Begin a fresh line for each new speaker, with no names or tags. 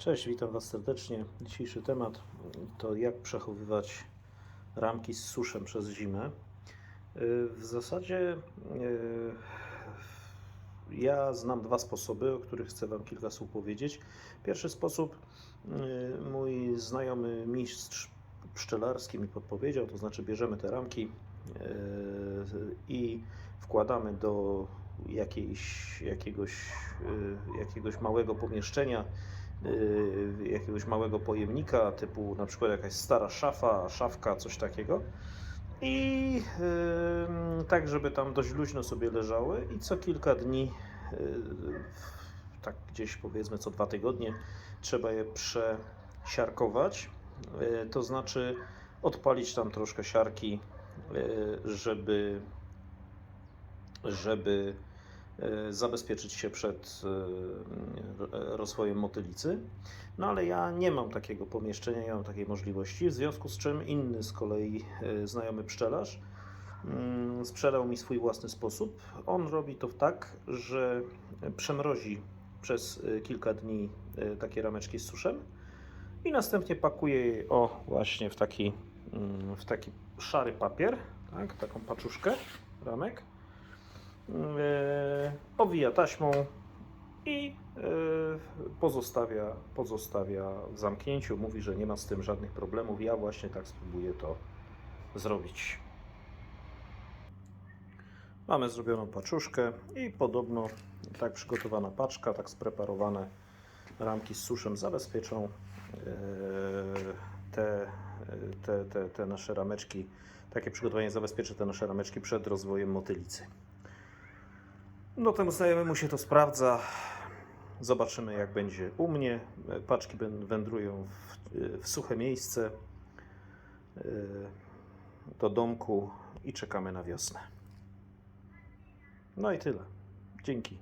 Cześć, witam Was serdecznie. Dzisiejszy temat to jak przechowywać ramki z suszem przez zimę. Yy, W zasadzie yy, ja znam dwa sposoby, o których chcę Wam kilka słów powiedzieć. Pierwszy sposób yy, mój znajomy mistrz pszczelarski mi podpowiedział, to znaczy bierzemy te ramki i wkładamy do jakiejś, jakiegoś, jakiegoś małego pomieszczenia, y, jakiegoś małego pojemnika, typu na przykład jakaś stara szafa, szafka, coś takiego. I y, tak, żeby tam dość luźno sobie leżały i co kilka dni, y, tak gdzieś powiedzmy co dwa tygodnie, trzeba je przesiarkować. To znaczy odpalić tam troszkę siarki, żeby, żeby zabezpieczyć się przed e, rozwojem motylicy. No ale ja nie mam takiego pomieszczenia, nie mam takiej możliwości, w związku z czym inny z kolei e, znajomy pszczelarz mm, sprzedał mi swój własny sposób. On robi to tak, że przemrozi przez e, kilka dni e, takie rameczki z suszem i następnie pakuje je o właśnie w taki, mm, w taki szary papier, tak, taką paczuszkę ramek e, owija taśmą i e, pozostawia, pozostawia w zamknięciu. Mówi, że nie ma z tym żadnych problemów. Ja właśnie tak spróbuję to zrobić. Mamy zrobioną paczuszkę i podobno tak przygotowana paczka, tak spreparowane ramki z suszem zabezpieczą e, te, te, te, te nasze rameczki. Takie przygotowanie zabezpieczy te nasze rameczki przed rozwojem motylicy. No temu znajomemu się to sprawdza. Zobaczymy jak będzie u mnie. Paczki wędrują w, w suche miejsce yy, do domku i czekamy na wiosnę. No i tyle. Dzięki.